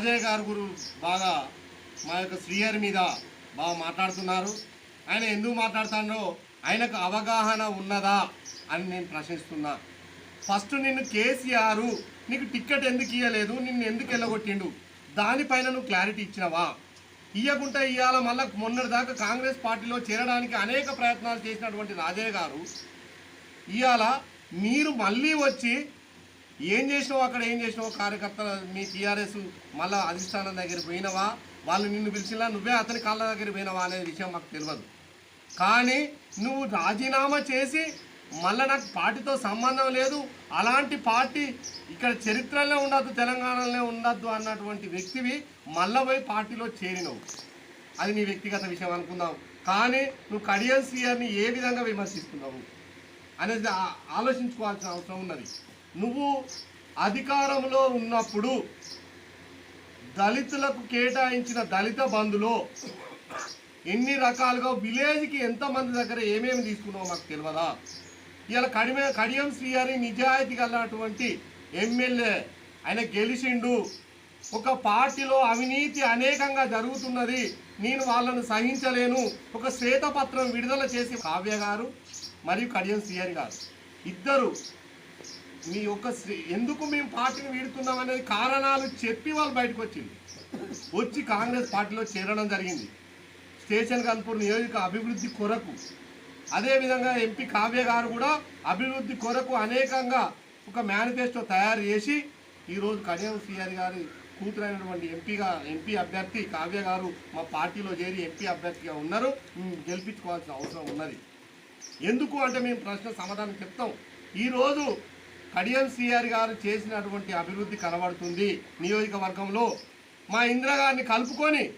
రాజయ్య గారు గురు బాగా మా యొక్క శ్రీహరి మీద బాగా మాట్లాడుతున్నారు. ఆయన ఎందుకు మాట్లాడుతాడో ఆయనకు అవగాహన ఉన్నదా అని నేను ప్రశ్నిస్తున్నా. ఫస్ట్ నిన్ను కేసీఆర్ నీకు టిక్కెట్ ఎందుకు ఇవ్వలేదు నిన్ను ఎందుకు వెళ్ళగొట్టిండు దానిపైన నువ్వు క్లారిటీ ఇచ్చినవా? ఇవ్వకుంటే ఇవాళ మళ్ళా మొన్నటిదాకా కాంగ్రెస్ పార్టీలో చేరడానికి అనేక ప్రయత్నాలు చేసినటువంటి రాజయ్య గారు ఇవాళ మీరు మళ్ళీ వచ్చి ఏం చేసినావు అక్కడ? ఏం చేసినావు? కార్యకర్తలు మీ టీఆర్ఎస్ మళ్ళీ అధిష్టానం దగ్గర పోయినవా? వాళ్ళు నిన్ను పిలిచినా నువ్వే అతని కాళ్ళ దగ్గర పోయినవా అనే విషయం మాకు తెలియదు కానీ నువ్వు రాజీనామా చేసి మళ్ళీ నాకు పార్టీతో సంబంధం లేదు. అలాంటి పార్టీ ఇక్కడ చరిత్రలో ఉండద్దు తెలంగాణలో ఉండద్దు అన్నటువంటి వ్యక్తివి మళ్ళీ పోయి పార్టీలో చేరినవు. అది నీ వ్యక్తిగత విషయం అనుకుందాం. కానీ నువ్వు కడియన్ సీఆర్ని ఏ విధంగా విమర్శిస్తున్నావు? అనేది ఆలోచించుకోవాల్సిన అవసరం ఉన్నది. నువ్వు అధికారంలో ఉన్నప్పుడు దళితులకు కేటాయించిన దళిత బంధులో ఎన్ని రకాలుగా విలేజ్కి ఎంతమంది దగ్గర ఏమేమి తీసుకున్నావో మాకు తెలియదా ఇలా కడిమే కడియం శ్రీహరి నిజాయితీ గలటువంటి ఎమ్మెల్యే ఆయన గెలిచిండు. ఒక పార్టీలో అవినీతి అనేకంగా జరుగుతున్నది. నేను వాళ్ళను సహించలేను. ఒక శ్వేతపత్రం విడుదల చేసి కావ్య గారు మరియు కడియం శ్రీహరి గారు ఇద్దరు మీ యొక్క ఎందుకు మేము పార్టీని వీడుతున్నాం అనేది కారణాలు చెప్పి వాళ్ళు బయటకు వచ్చింది. వచ్చి కాంగ్రెస్ పార్టీలో చేరడం జరిగింది. స్టేషన్ కన్పూర్ నియోజక అభివృద్ధి కొరకు. అదేవిధంగా ఎంపీ కావ్య గారు కూడా అభివృద్ధి కొరకు అనేకంగా ఒక మేనిఫెస్టో తయారు చేసి ఈరోజు కడియం శ్రీహరి గారి కూతురైనటువంటి ఎంపీగా ఎంపీ అభ్యర్థి కావ్య గారు మా పార్టీలో చేరి ఎంపీ అభ్యర్థిగా ఉన్నారు. గెలిపించుకోవాల్సిన అవసరం ఉన్నది. ఎందుకు అంటే మేము ప్రశ్న సమాధానం చెప్తాం. ఈరోజు కడియం సిఆర్ గారు చేసినటువంటి అభివృద్ధి కనబడుతుంది. నియోజకవర్గంలో మా ఇందిరా గారిని కలుపుకొని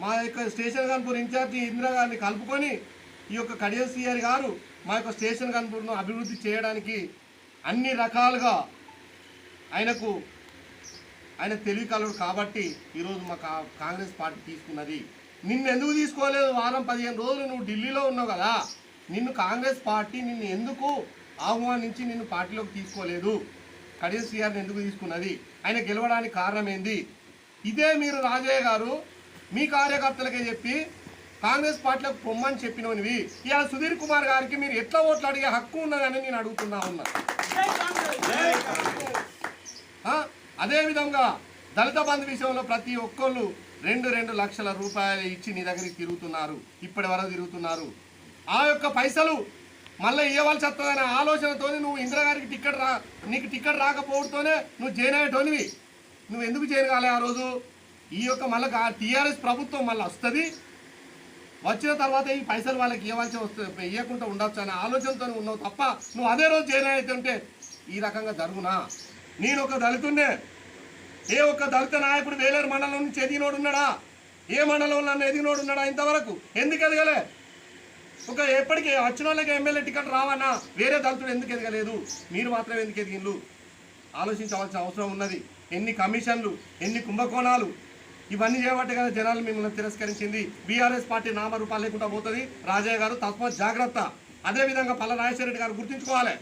మా యొక్క స్టేషన్ కన్పూర్ ఇన్ఛార్జి ఇందిరా గారిని కలుపుకొని ఈ యొక్క కడియం సిఆర్ గారు మా యొక్క స్టేషన్ కన్పూర్ను అభివృద్ధి చేయడానికి అన్ని రకాలుగా ఆయనకు ఆయన తెలివికలడు కాబట్టి ఈరోజు మా కా- కాంగ్రెస్ పార్టీ తీసుకున్నది. నిన్ను ఎందుకు తీసుకోలేదు? వారం పదిహేను రోజులు నువ్వు ఢిల్లీలో ఉన్నావు కదా. నిన్ను కాంగ్రెస్ పార్టీ నిన్ను ఎందుకు ఆహ్వానించి నిన్ను పార్టీలోకి తీసుకోలేదు. కడియం శ్రీఆర్ని ఎందుకు తీసుకున్నది? ఆయన గెలవడానికి కారణం ఏంది ఇదే మీరు రాజయ్య గారు మీ కార్యకర్తలకే చెప్పి కాంగ్రెస్ పార్టీలకు పొమ్మని చెప్పినవి ఇలా సుధీర్ కుమార్ గారికి మీరు ఎట్లా ఓట్లు అడిగే హక్కు ఉన్నదని నేను అడుగుతున్నా ఉన్నా. అదేవిధంగా దళిత బంధు విషయంలో ప్రతి ఒక్కళ్ళు రెండు రెండు లక్షల రూపాయలు ఇచ్చి నీ దగ్గరికి తిరుగుతున్నారు. ఇప్పటి వరకు తిరుగుతున్నారు. ఆ యొక్క పైసలు మళ్ళీ ఇవ్వాల్సి వస్తుందనే ఆలోచనతో నువ్వు ఇందిరాగారికి టిక్కెట్ రా నీకు టిక్కెట్ రాకపోవడంతోనే నువ్వు జైన్ అయ్యేటోనివి. నువ్వు ఎందుకు జైన్ కాలే ఆ రోజు? ఈ యొక్క మళ్ళీ టీఆర్ఎస్ ప్రభుత్వం మళ్ళీ వస్తుంది. వచ్చిన తర్వాత ఈ పైసలు వాళ్ళకి ఇవ్వాల్సి వస్తుంది ఇవ్వకుండా ఉండొచ్చు అనే ఆలోచనతో ఉన్నావు తప్ప నువ్వు అదే రోజు జైన్ అవుతుంటే ఈ రకంగా జరుగునా? నేను ఒక దళితుండే ఏ ఒక్క దళిత నాయకుడు వేలేరు మండలం నుంచి ఎదిగినోడున్నాడా ఏ మండలంలో నన్ను ఎదిగినోడున్నాడా ఇంతవరకు? ఎందుకు ఎదగలే? ఒక ఎప్పటికీ వచ్చిన వాళ్ళకి ఎమ్మెల్యే టికెట్ రావన్నా వేరే దళితుడు ఎందుకు ఎదగలేదు? మీరు మాత్రం ఎందుకు ఎదిగిండ్రు? ఆలోచించవలసిన అవసరం ఉన్నది. ఎన్ని కమిషన్లు ఎన్ని కుంభకోణాలు ఇవన్నీ చేయబట్టే కదా జనాలు మిమ్మల్ని తిరస్కరించింది. బీఆర్ఎస్ పార్టీ నామరూపాలు లేకుండా పోతుంది. రాజయ్య గారు తత్వ జాగ్రత్త. అదేవిధంగా పల్ల రాజశేఖర గారు గుర్తుంచుకోవాలి.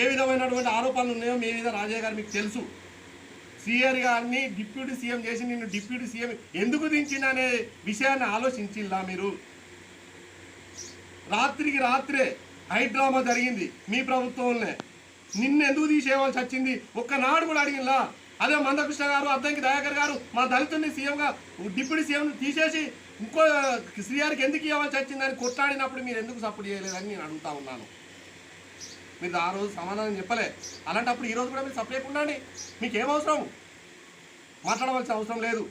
ఏ విధమైనటువంటి ఆరోపణలు ఉన్నాయో మీ మీద రాజయ్య గారు మీకు తెలుసు. సీఆర్ గారిని డిప్యూటీ సీఎం చేసి నిన్ను డిప్యూటీ సీఎం ఎందుకు దించిన అనే విషయాన్ని ఆలోచించిందా మీరు? రాత్రికి రాత్రే హైడ్రామా జరిగింది మీ ప్రభుత్వంలోనే. నిన్నెందుకు తీసేయవలసి వచ్చింది? ఒక్కనాడు కూడా అడిగినలా అదే మందకృష్ణ గారు అద్దంకి దయాకర్ గారు మా దళితుడిని సీఎంగా డిప్యూటీ సీఎంను తీసేసి ఇంకో శ్రీఆర్కి ఎందుకు ఇవ్వాల్సి వచ్చిందని కొట్లాడినప్పుడు మీరు ఎందుకు సపోర్ట్ చేయలేదని నేను అడుగుతా ఉన్నాను. మీరు ఆ రోజు సమాధానం చెప్పలే. అలాంటప్పుడు ఈరోజు కూడా మీరు సపరేట్ ఉండండి. మీకు ఏమవసరం మాట్లాడవలసిన అవసరం లేదు.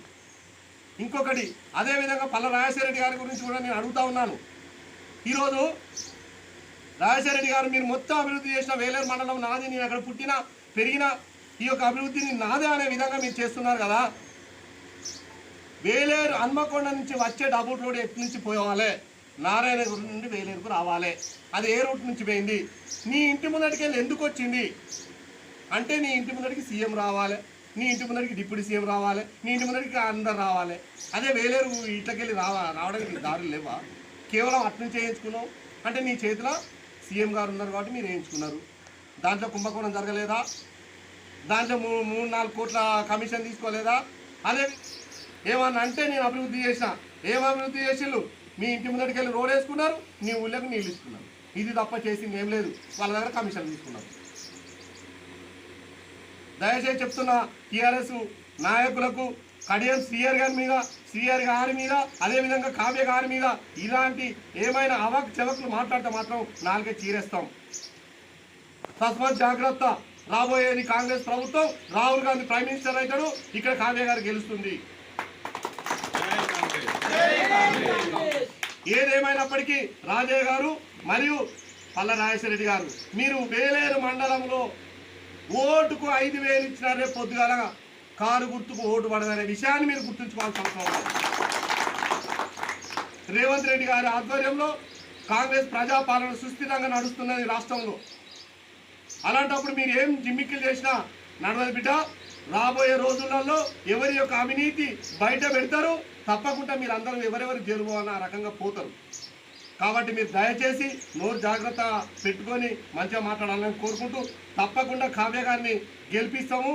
ఇంకొకటి అదేవిధంగా పల్ల రాజశేఖర రెడ్డి గారి గురించి కూడా నేను అడుగుతా ఉన్నాను. ఈరోజు రాజశేఖర గారు మీరు మొత్తం అభివృద్ధి చేసిన వేలేరు మండలం నాది నేను అక్కడ పుట్టిన పెరిగిన ఈ యొక్క అభివృద్ధిని నాదే అనే విధంగా మీరు చేస్తున్నారు కదా. వేలేరు హన్మకొండ నుంచి వచ్చే డబుల్ రోడ్ ఎటు నుంచి పోవాలి? నారాయణగురి నుండి వేలేరుకు రావాలి. అది ఏ రూట్ నుంచి పోయింది? నీ ఇంటి ముందటికి వెళ్ళి ఎందుకు వచ్చింది? అంటే నీ ఇంటి ముందరికి సీఎం రావాలి నీ ఇంటి ముందరికి డిప్యూటీ సీఎం రావాలి నీ ఇంటి ముందరికి అందరు రావాలి. అదే వేలేరు ఇట్లకెళ్ళి రావా రావడానికి దారులు లేవా? కేవలం అట్ను చేయించుకున్నావు అంటే నీ చేతిలో సీఎం గారు ఉన్నారు కాబట్టి మీరు వేయించుకున్నారు. దాంట్లో కుంభకోణం జరగలేదా? దాంట్లో మూడు మూడు నాలుగు కోట్ల కమిషన్ తీసుకోలేదా? అదే ఏమన్నా అంటే నేను అభివృద్ధి చేసిన ఏం అభివృద్ధి చేసిళ్ళు? మీ ఇంటి ముందరికి వెళ్ళి రోడ్ వేసుకున్నారు నీ ఊళ్ళకు నీళ్ళు ఇస్తున్నారు ఇది తప్ప చేసింది ఏం లేదు. వాళ్ళ దగ్గర కమిషన్ తీసుకున్నారు దయచేసి చెప్తున్నా టీఆర్ఎస్ నాయకులకు కడియం శ్రీయర్ గారి మీద శ్రీయర్ గారి మీద అదేవిధంగా కావ్య గారి మీద ఇలాంటి ఏమైనా అవక్ చెవకులు మాట్లాడితే మాత్రం నాలుగే చీరేస్తాం. తస్మాత్ జాగ్రత్త. రాబోయేది కాంగ్రెస్ ప్రభుత్వం రాహుల్ గాంధీ ప్రైమ్ మినిస్టర్ అవుతాడు ఇక్కడ కావ్య గారు గెలుస్తుంది. ఏదేమైనప్పటికీ రాజయ్య గారు మరియు పల్ల నాగేశ్వరరెడ్డి గారు మీరు వేలేరు మండలంలో ఓటుకు ఐదు వేలు ఇచ్చినారే పొద్దుగాలగా కారు గుర్తుకు ఓటు పడదనే విషయాన్ని మీరు గుర్తుంచుకోవాల్సిన అవసరం ఉంది. రేవంత్ రెడ్డి గారి ఆధ్వర్యంలో కాంగ్రెస్ ప్రజాపాలన సుస్థిరంగా నడుస్తున్నది రాష్ట్రంలో. అలాంటప్పుడు మీరు ఏం జిమ్మిక్కులు చేసినా నడవదు బిడ్డ. రాబోయే రోజులలో ఎవరి యొక్క అవినీతి బయట పెడతారు తప్పకుండా మీరు అందరూ ఎవరెవరు జరుగు అన్న రకంగా పోతారు. కాబట్టి మీరు దయచేసి నోరు జాగ్రత్త పెట్టుకొని మంచిగా మాట్లాడాలని కోరుకుంటూ తప్పకుండా కావ్య గారిని గెలిపిస్తాము.